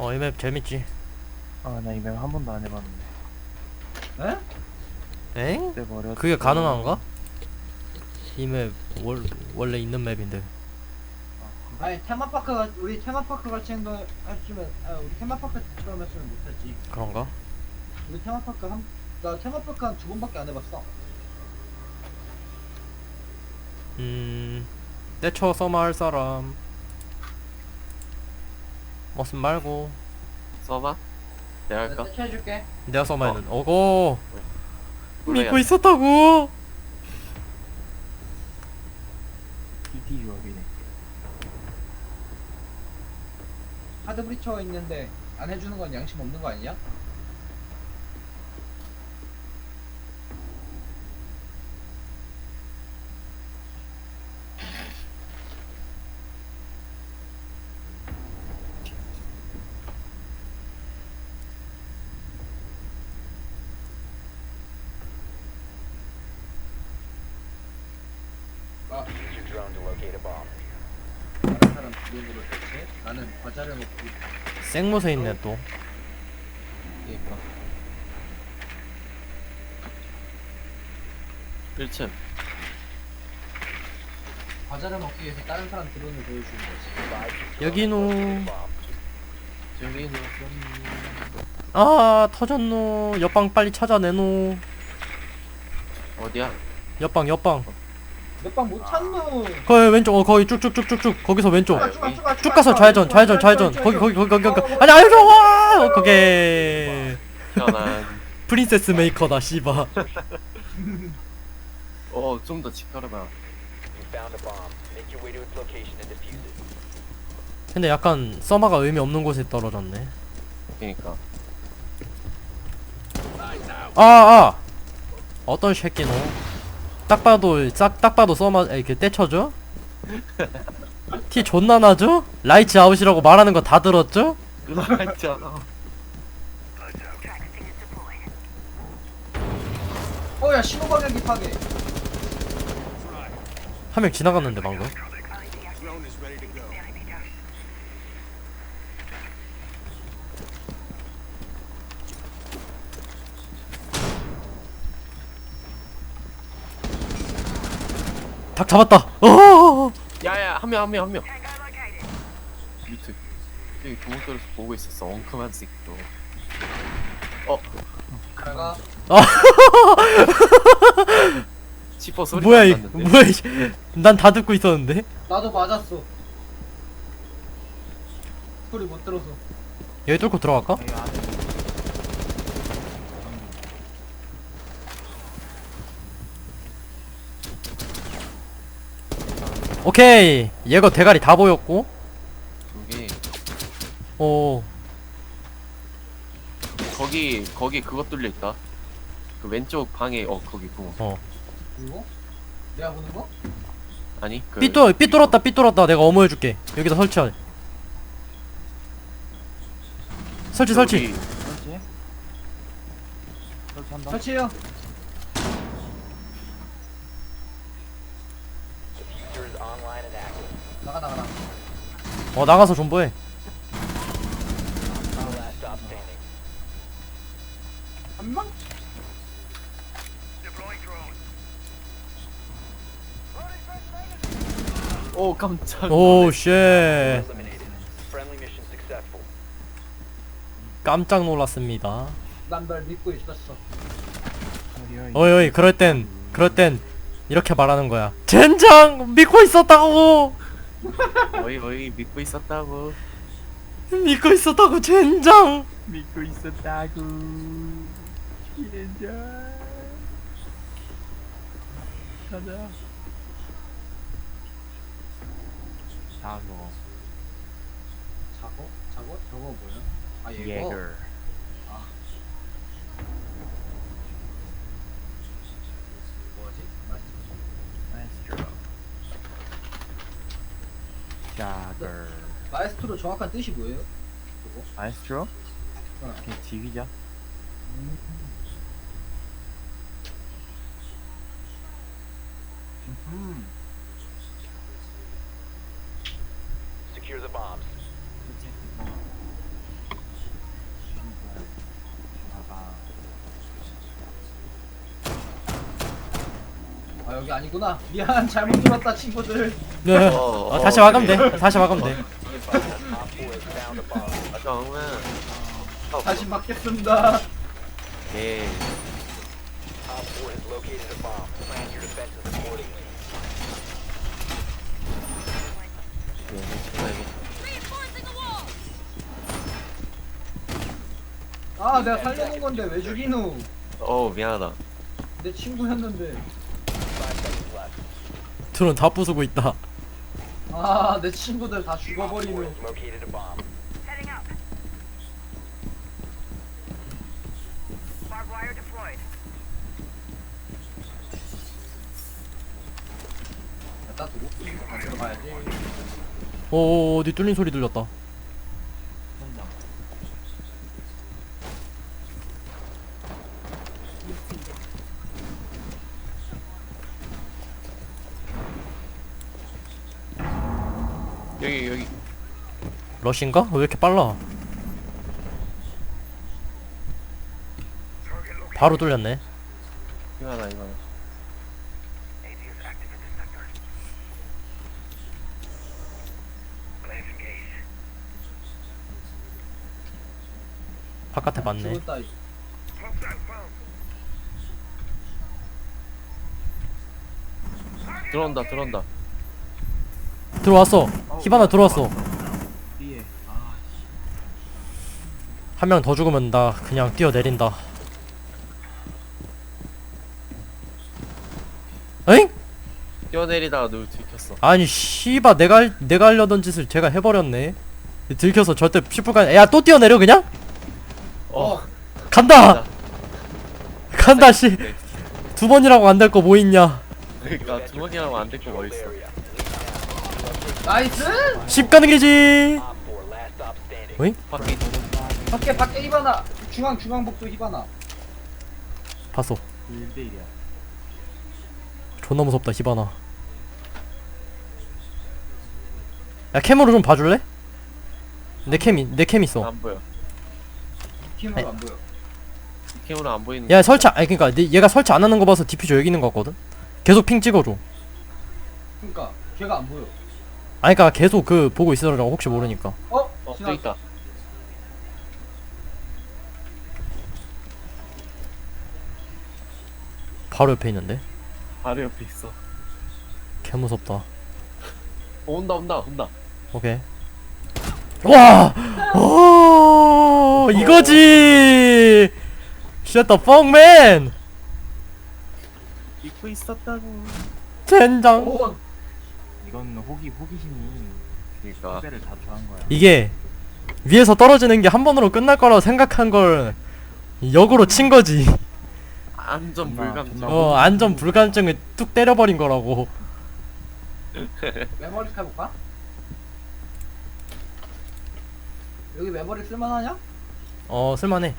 어 이맵 재밌지 아 나 이 맵 한 번도 안 해봤는데 에? 엥? 그때 버렸 그게 가능한가? 이맵 원래 있는 맵인데 아니 테마파크가 우리 테마파크 같이 한거 했으면 아 우리 테마파크처럼 했으면 못했지 그런가? 우리 테마파크 한 나 테마파크 한 두 번밖에 안 해봤어 음 떼쳐 써마 할 사람 머슴 말고. 써봐. 내가 할까? 내가 해줄게. 내가 써마 했는. 오고 몰라야 믿고 있었다고. 이디 조합이네. 하드 브리처 있는데 안 해주는 건 양심 없는 거 아니냐? 아, Use your drone to locate a bomb. 다른 사람 비용으로 대체 나는 과자를 먹고 생모세 있네 또 있으니까 1층. 과자를 먹기 위해서 다른 사람 드론을 보여주는 거지 여기노. 저기는 아 터졌노 옆방 빨리 찾아내노 어디야? 옆방 옆방 몇방 못 찾노 거기 왼쪽 어 거기 쭉쭉쭉쭉쭉 거기서 왼쪽 쭉 가서 좌회전 좌회전 좌회전 거기. 거기 거기 거기 어, 거기 아니 아니 좋아 거기 편안. 프린세스 메이커다 씨바 어, 좀더 직가르다. You found a bomb. Make your way to its location and defuse it. 근데 약간 서마가 의미 없는 곳에 떨어졌네 그니까. 아아 어떤 새끼노 딱 봐도 싹 딱 봐도 서마 이렇게 떼쳐줘? 티 존나 나죠? 라이츠 아웃이라고 말하는 거 다 들었죠? 그거 했잖아. 어야 신호방향 기 파괴. 한 명 지나갔는데 방금 닭 잡았다 어 야야, 한 명, 한 명, 한 명. 밑에. 여기 구멍 뚫어서 보고 있었어. 엉큼한 새끼도. 어, 내가 치퍼 소리 뭐야 이 났는데. 뭐야 난 다 듣고 있었는데 나도 맞았어 소리 못 들어서 여기 뚫고 들어갈까? 여기 안에 오케이. 얘거 대가리 다 보였고. 저기. 오 거기 거기 그거 뚫려 있다. 그 왼쪽 방에 어 거기 구멍. 이거? 내가 보는 거? 아니 그 삐뚤 삐뚤었다 삐뚤었다. 내가 어머 해줄게. 여기다 설치하래 설치 설치. 설치. 설치한다. 설치해요 Diffuser is online and active. 나가 나가 나가 어 나가서 존버해? 오 깜짝. 오쉣. 깜짝 놀랐습니다 난널 믿고 있었어. 어이 어이 그럴 땐 그럴 땐 이렇게 말하는 거야 젠장 믿고 있었다고 어이 어이 믿고 있었다고. 믿고 있었다고 젠장 믿고 있었다고 진짜 가자 자고 자고? 자고? 저거 뭐야? 아 얘거? 예거 뭐지? 마이스트로 마에스트로 자거 마이스트로 정확한 뜻이 뭐예요? 저거? 마에스트로? 어. 그냥 지휘자 음. 여기 아니구나. 미안 잘못 눌렀다 친구들. 네. 어, 어, 다시 어, 와가면 그래. 돼. 다시 와가면 돼. Op 4 has found a bomb. 아 정말 다시 받겠습니다. 예 Op 4 has located a bomb. Plan your defenses accordingly. 아 내가 살려놓은 건데 왜 죽이누? 어 미안하다 내 친구였는데. 5 seconds left. 드론 다 부수고 있다. 아 내 친구들 다 Op 4 죽어버리누. has located a bomb. Barbed wire deployed. 갖다 두고 아, 들어가야지. 오, 어디 뚫린 소리 들렸다. 현장. 여기 여기 러시인가? 왜 이렇게 빨라? 바로 뚫렸네. 미안하다 이거. 바깥에 맞네. phone. 들어온다 들어온다 들어왔어. 히바나 들어왔어. 뒤에. 아, 한 명 더 죽으면 나 그냥 뛰어내린다. 에잉? 뛰어내리다가 누구 들켰어 아니 씨바 내가 할- 내가 하려던 짓을 제가 해버렸네. 들켜서 절대 슈퍼가 야또 뛰어내려 그냥? 어 간다. 간다 씨. 네. 두 번이라고 안 될 거 뭐 있냐? 그러니까 두 번이라고 안될거뭐 있어. 나이스. 십 가는 게지. Op 4 last stop standing. 어잉? 밖에 밖에 히바나. 중앙 중앙 복도 히바나. 봤어. 1대1이야. 존나 무섭다 히바나. 야 캠으로 좀 봐줄래? 내 캠이 내 캠 있어. 안 보여 키는 안 보여. 캠으로 안 보이는 야 설치 아니 그니까 얘가 설치 안 하는 거 봐서 디퓨저 여기 있는 거 같거든. 계속 핑 찍어줘. 그러니까 걔가 안 보여. 아니 그니까 계속 그 보고 있으라고 혹시 모르니까. 어? 어또 지나- 있다 바로 옆에 있는데. 바로 옆에 있어 개 무섭다. 어, 온다 온다 온다 오케이. 와! 오! 이거지! Shut the fuck man! 입고 있었다고 젠장. 오, 이건 호기 호기심이 그러니까 후배를 자초한 거야. 이게 위에서 떨어지는 게 한 번으로 끝날 거라고 생각한 걸 역으로 친 거지. 안전 존나, 불감증 존나 어, 안전 불감증을 뚝 때려버린 거라고. 메모리 해볼까? 여기 메모리 쓸만하냐? 어, 쓸만해.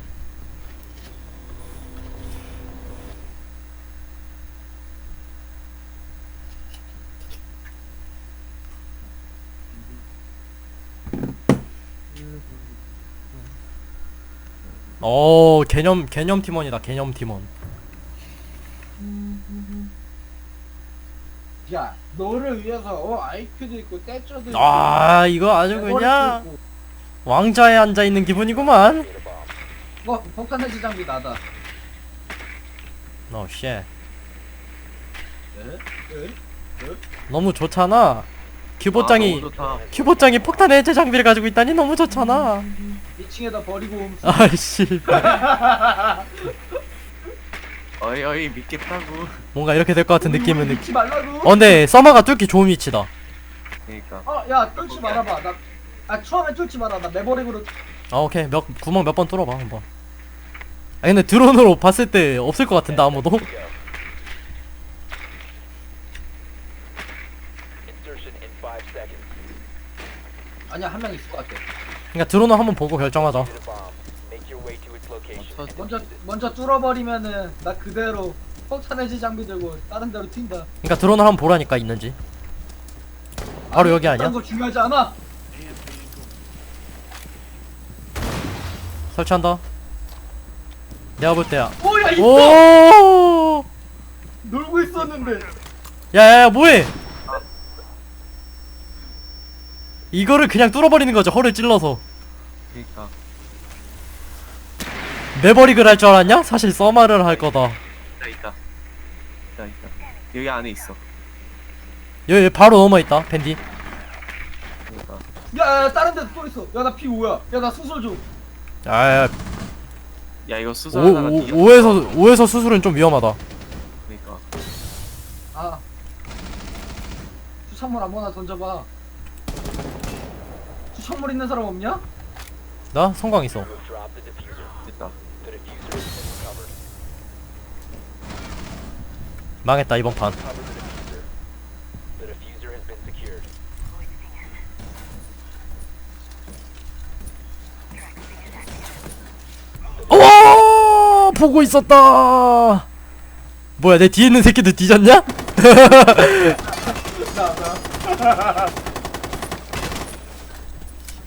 어, 개념 개념 팀원이다. 개념 팀원. 야, 너를 위해서 어 IQ도 있고 떼쳐도 있고. 아, 이거 아주 그냥. 왕좌에 앉아 있는 기분이구만. Bomb. 어, 폭탄 해지 장비 나다. 어, 쉣. 에? 에? 너무 좋잖아. 규보장이 아, 좋다. 규보장이 폭탄 해제 장비를 가지고 있다니 너무 좋잖아. 2층에다 버리고 옴. 아이씨. 어이 어이 믿겠다고 뭔가 이렇게 될 것 같은 느낌은 느... 뚫지 말라고. 어 근데 서마가 뚫기 좋은 위치다 그러니까 어, 야, 뚫지 말아봐. 나, 아 처음에 뚫지 말아. 나 메모리로. 아 오케이 몇 구멍 몇 번 뚫어봐 한번 아 근데 드론으로 봤을 때 없을 것 같은데 아무도 Go. Insertion in 5 seconds. 아니야, 한 명 있을 것 같아. 그러니까 드론을 한번 보고 결정하자 Located a bomb. 먼저 defuse it. 먼저 뚫어버리면은 나 그대로 폭탄 해지 장비 들고 다른 데로 튄다. 그러니까 드론을 한번 보라니까 있는지 바로 여기 아니야? 그런 거 중요하지 않아. 설치한다 내가 볼 때야 오야 있어. 오 놀고 있었는데. 야야야 뭐해 이거를 그냥 뚫어버리는 거죠 허를 찔러서 그니까 매버릭을 할 줄 알았냐? 사실 써마를 할 거다. 있다 있다. 있다 있다. 여기 안에 있어. 여기 바로 넘어 있다 밴디. 그니까. 야, 야 다른 데도 또 있어. 야나피 5야. 야 나 수술 좀. 야야. 야 이거 수술 하다가 뒤져 5에서 5에서 수술은 좀 위험하다. 그니까. 아. 수산물 아무거나 던져봐. 수산물 있는 사람 없냐? 나? 성광 있어. 됐다 The diffuser has been recovered. 망했다 이번 판 Cover the diffuser. The diffuser has been secured. 와 보고 있었다 뭐야 내 뒤에 있는 새끼들 뒤졌냐?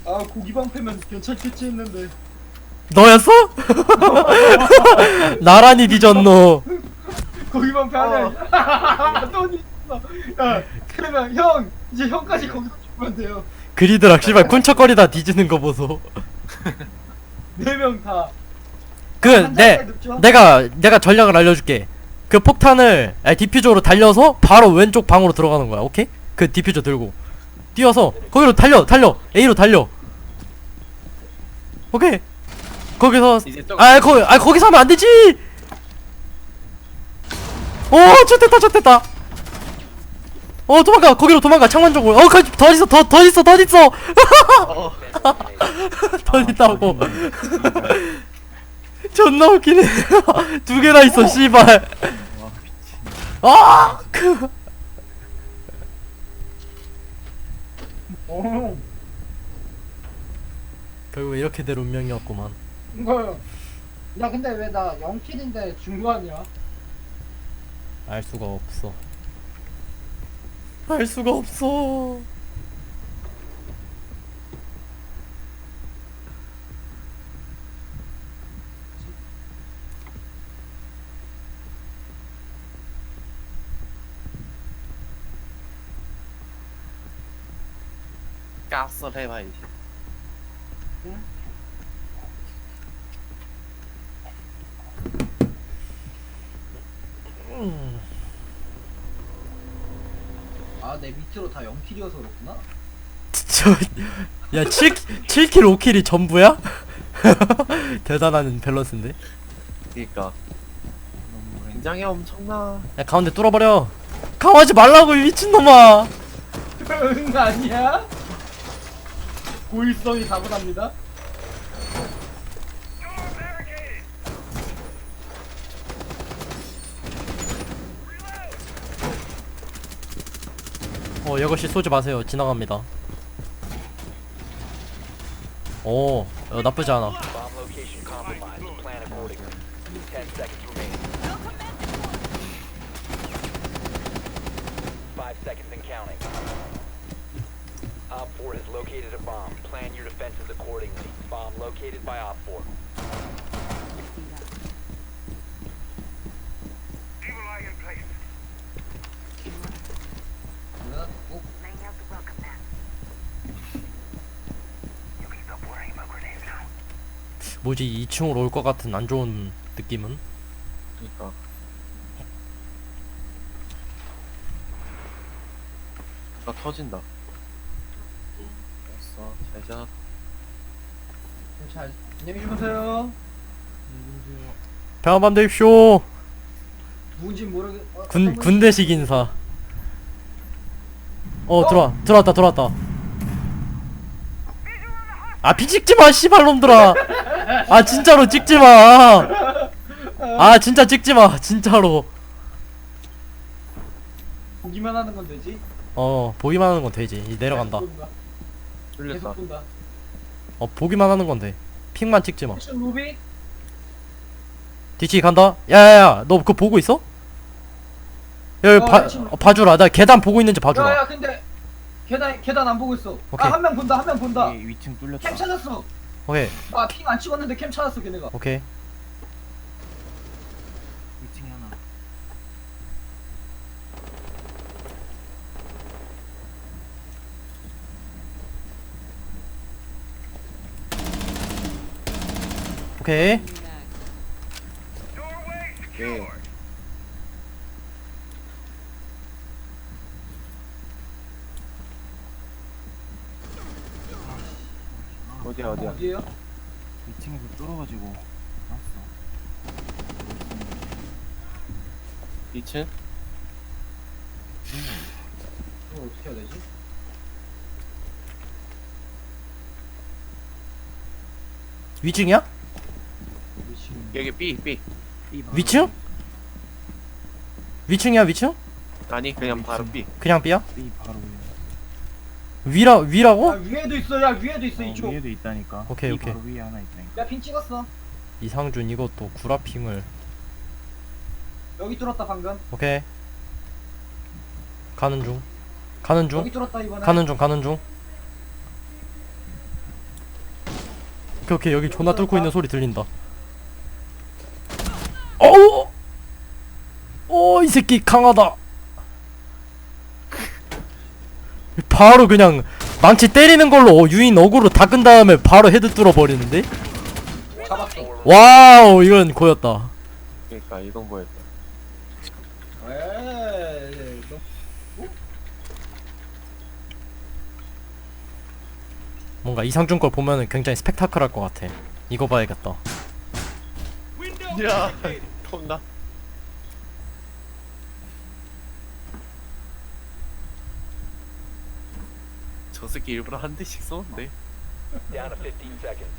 아, 고기 방 패면 괜찮겠지 했는데. 너였어? 나란히 뒤졌노 고기방 패 하냐? 돈 있어. 야, 그러면 형, 이제 형까지 거기서 죽으면 돼요. 그리드락 씨발 꾼척거리다 뒤지는 거 보소 네 명 다. 그내 내가 내가 전략을 알려줄게 그 폭탄을 아니 디퓨저로 달려서 바로 왼쪽 방으로 들어가는 거야 오케이? 그 디퓨저 들고 뛰어서 거기로 달려 달려 A로 달려 오케이 거기서 이제 아 거기 아 거기서 하면 안 되지! 오 좋됐다 좋됐다. 어 도망가. 거기로 도망가. 창문 쪽으로. 어 거기 더 있어 더 더 있어 더 있어. 어, 더 있다고. 존나 웃기네. 두 개나 있어 씨발. 아 그. 어, 결국 이렇게 될 운명이었구만 이거. 야, 근데 왜 나 0킬인데 중요하냐? 알 수가 없어 알 수가 없어 가스를 해봐야지 내 밑으로 다 0킬이어서 그렇구나. 저 야 7, 7킬 5킬이 전부야? 대단한 밸런스인데 그니까 너무 굉장히 엄청나 야 가운데 뚫어버려 강하지 말라고 이 미친놈아 응, 아니야? 고일성이 다분합니다. 어 여것이 쏘지 마세요 지나갑니다 오 어, 나쁘지 않아 Bomb location compromised. Plan accordingly. Ten seconds remaining. Five seconds and counting. Op 4 has located a bomb. Plan your defenses accordingly. Bomb located by Op 4. 뭐지 2층으로 올 것 같은 안 좋은 느낌은? 그니까. 나 터진다. 됐어 잘자. 잘 안녕히 주무세요. 평안밤 되십시오. 누군지 모르겠. 어, 군 어떤 분이- 군대식 인사. 어 들어와 들어왔다 들어왔다. 아 비 찍지 마 씨발놈들아 아 진짜로 찍지 마 아 진짜 찍지 마 진짜로 보기만 하는 건 되지. 어 보기만 하는 건 되지 이 내려간다 계속 본다. 뚫렸다 계속 본다. 어 보기만 하는 건돼 픽만 찍지 마 액션 간다 야야야 너 그거 보고 있어? 여기 어, 봐, 지금- 어, 봐주라 나 계단 보고 있는지 봐주라 야야 근데 계단 계단 안 보고 있어. 오케이. 아 한 명 본다 한 명 본다. 위- 위층 뚫렸다 캠 찾았어. 오케이. 아핑안 찍었는데 캠 찾았어 걔네가. 오케이. 2층에 하나. 오케이. 어디야 어디에요? 2층에서 뚫어가지고 왔어 2층? 이거 어떻게 해야 되지? 위층이야? 미친. 여기 B B 위층? 위층이야 위층? 아니 그냥 바로 B 그냥 B야? B 바로 위에 위라 야 위라고? 위에도 있어. 야 위에도 있어 어, 이쪽. 위에도 있다니까 오케이, 오케이. 바로 위에 하나 있다니까 야 핀 찍었어. 이상준 이것도 구라핑을 여기 뚫었다 방금. 오케이 가는 중 가는 중 여기 뚫었다 이번에. 가는 중 가는 중 오케이 오케이 여기 존나 뚫고 있는 소리 들린다 어우 어이 새끼 강하다 바로 그냥 망치 때리는 걸로 어, 유인 어그로 닦은 다음에 바로 헤드 뚫어 버리는데? 잡았어. 와우 이건 고였다. 그러니까 이건 에이. 너 뭔가 이상준 걸 보면은 굉장히 스펙타클할 것 같아. 이거 봐야겠다. 야 톰나 저 새끼 일부러 한 대씩 쏘는데 Down to 15 seconds.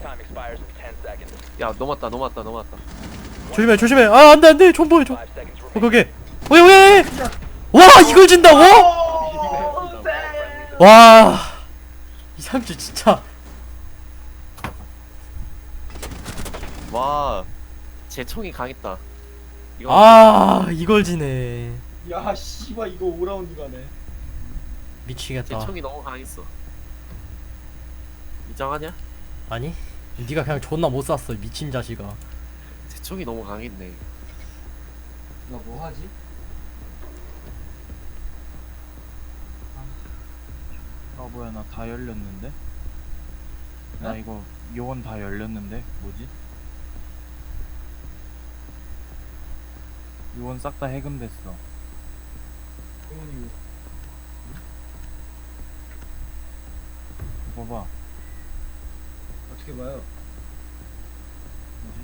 Time expires in 10 seconds. 야 넘었다 넘었다 넘었다 조심해 조심해 아 안돼 안돼 존버해 존5 seconds 어, remaining. 거기 오예 오예 와 이걸 진다고? 오, 쎄. 와 이상준 진짜 와제 총이 강했다 이거 아 이걸 지네 야 씨발 이거 5라운드 가네. 제 미치겠다 총이 너무 강했어 인정하냐? 아니 네가 그냥 존나 못 쐈어 미친 자식아 제 총이 너무 강했네 나 뭐 하지? 아 뭐야 나 다 열렸는데? 나 네? 이거 요건 다 열렸는데 뭐지? 요건 싹다 해금됐어 봐봐 어떻게 봐요? 뭐지?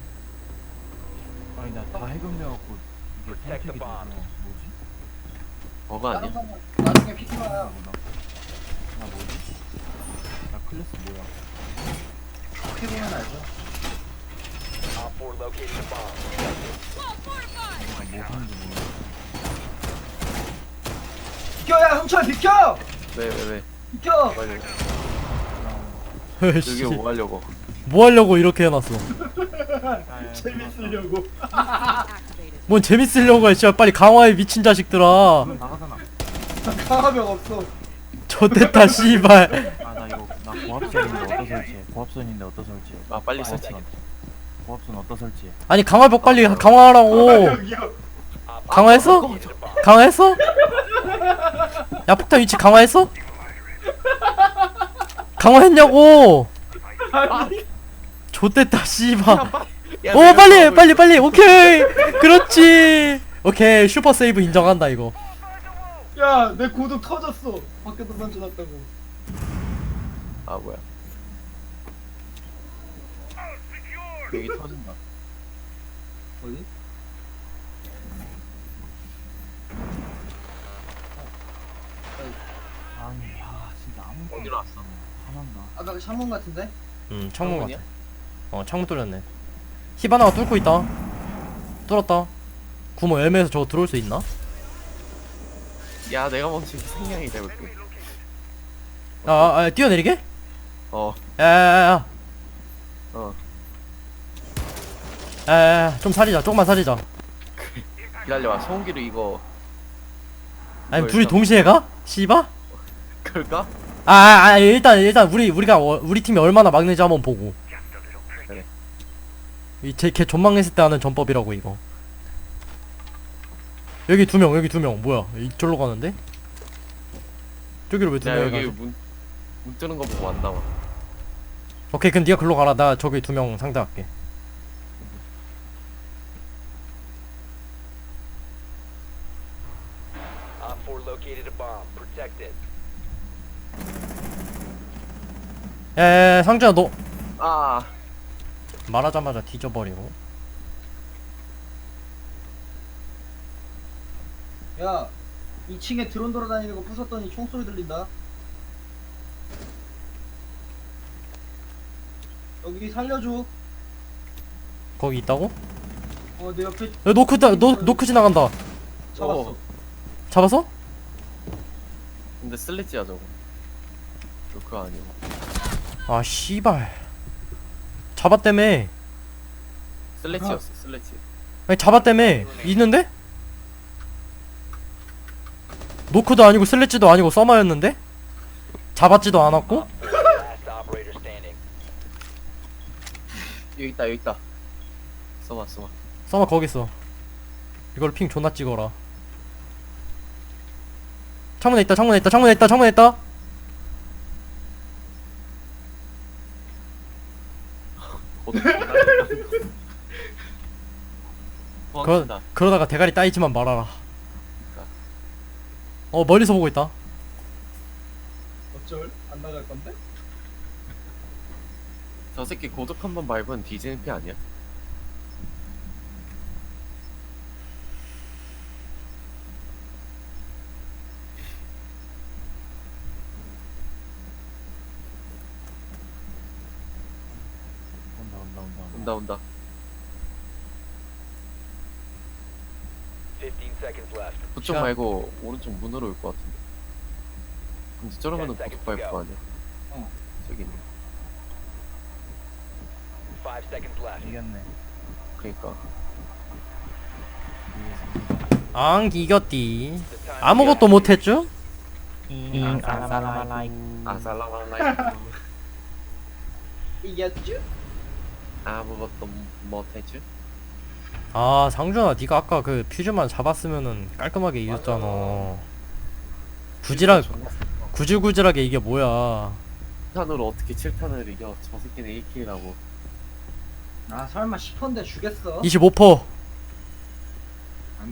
아니 나 다 해금돼갖고 이게 Protect the 선택이 돼서 bomb. 뭐지? 버거 아니야? 나중에 피키 봐요. 보다 나 뭐지? 나 클래스 뭐야? 피키 보면 알죠. Op 4 located bomb. 내가 뭐 하는지 모르겠어 비켜 야 흥철 비켜. 왜 왜 왜? 비켜. 뭐 하려고? 여기 뭐 하려고? 뭐 하려고 이렇게 해놨어 아, 재밌으려고. 뭔 재밌으려고 해 진짜 빨리 강화해 미친 자식들아 나가잖아 강화병 없어. 좆됐다 씨발 아 나 이거 나 고압선인데 어디다 설치해 고압선인데 어디다 설치해 아 빨리 고압선. 설치해 고압선 어디다 설치해 아니 강화벽 빨리 강화하라고 여기요. 강화했어? bomb. 강화했어? 야 폭탄 위치 강화했어? 강화했냐고 아니. 좆됐다 씨발 야, 오 내가 빨리 싸우고 빨리. 빨리 오케이 그렇지 오케이 슈퍼 세이브 인정한다 이거 야내 고독 터졌어. 밖에서 던져놨다고. 아 뭐야 여기 터진다 어디? 아니 야 진짜 아무것도 어디로 왔어? 화난다 아까 그 창문 같은데? 음 창문 창문이야? 같아 어 창문 뚫렸네 히바나가 뚫고 있다 뚫었다 구멍 애매해서 저거 들어올 수 있나? 야 내가 멈춘 생량이 돼볼게 아, 아, 아 뛰어내리게? 어 야야야야 어. 야야야 좀 살리자 조금만 살리자 기다려봐 소음기로 이거 아니 뭐 둘이 일단- 동시에 가? 씨바? 그럴까? 아, 아, 아 일단 일단 우리 우리가 어, 우리 팀이 얼마나 막는지 한번 보고. 이제걔 존망했을 때 하는 전법이라고 이거. 여기 두 명, 여기 두 명. 뭐야? 이쪽로 가는데? 저기로 왜두 내가 명이 여기 가지? 문, 문 뜨는 거 보고 안 나와 오케이 그럼 네가 글로 가라 나 저기 두 명 상대할게 Op 4 located a bomb. Protect it. 에 상주야 너 아. 말하자마자 뒤져버리고. 야 2층에 드론 돌아다니는 거 부쉈더니 총소리 들린다. 여기 살려줘. 거기 있다고? 어 내 옆에 야 노크 다, 노, 노크 지나간다. 잡았어. 어. 잡았어? 근데 슬래지야 저거. 저 그거 아니야 아 씨발. 잡았다며. 슬래지였어 슬래지 아니 잡았다며. 있는데? 노크도 아니고 슬래지도 아니고 써마였는데? 잡았지도 않았고? Op 4 last operator standing. 여기 있다 여기 있다. 써봐 써봐 써마 거기 있어. 이걸 핑 존나 찍어라. 창문에 있다 창문에 있다 창문에 있다 창문에 있다 도망친다. 그러다가 대가리 따이지만 말아라. 어 멀리서 보고 있다. 어쩔? 안 나갈 건데? 저 새끼 고독 한 번 밟은 DJP 아니야? 온다 온다 온다 온다 온다 15 시간- 말고 오른쪽 문으로 올 것 같은데 근데 저러면은 seconds 밟을 거. 아니야 어. 저기 있네 5 seconds left. 이겼네 그니까 앙 이겼디 The time 아무것도 못했죠? 아살라말라이쿰 이겼죠? 아무것도 못했지? 아 상준아 네가 아까 그 퓨즈만 잡았으면은 깔끔하게 이겼잖아. 구지락 구질구질하게 이게 뭐야? 7탄으로 어떻게 7탄을 이겨? 저 새끼는 1킬이라고. 아 설마 10호인데 주겠어? 25%안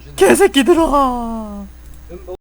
준다 개새끼들아! 음, 뭐